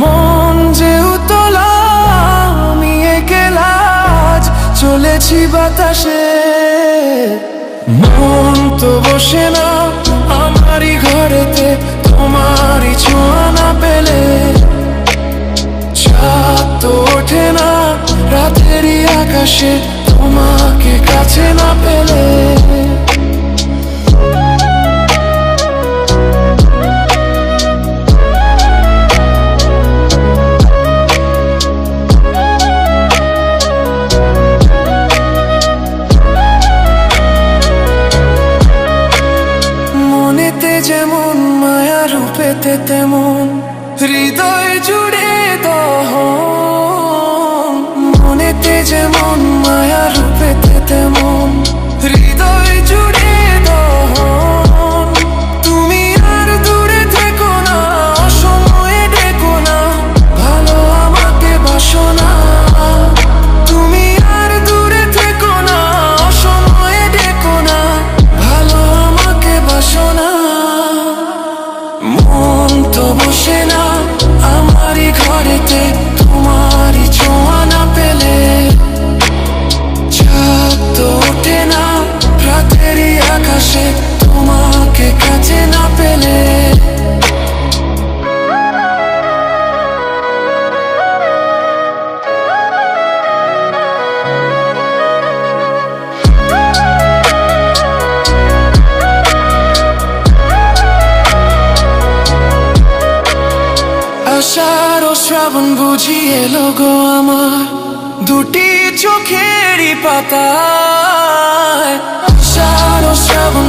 মন যে আমি একলা আজ চলেছি বাতাসে। মন তো বসে না, আমারই ঘরেতে, তোমারই ছোঁয়া না পেলে। চাঁদ তো ওঠে না, রাতেরই আকাশে, তোমাকে কাছে না পেলে। মায়া তেমন হৃদয় জুড়ে দাহ মনেতে যেমন বসে না আমারই ঘরেতে বুঝি এলো গো আমার দুটি চোখেরই পাতায়। সারো শ্রাবণ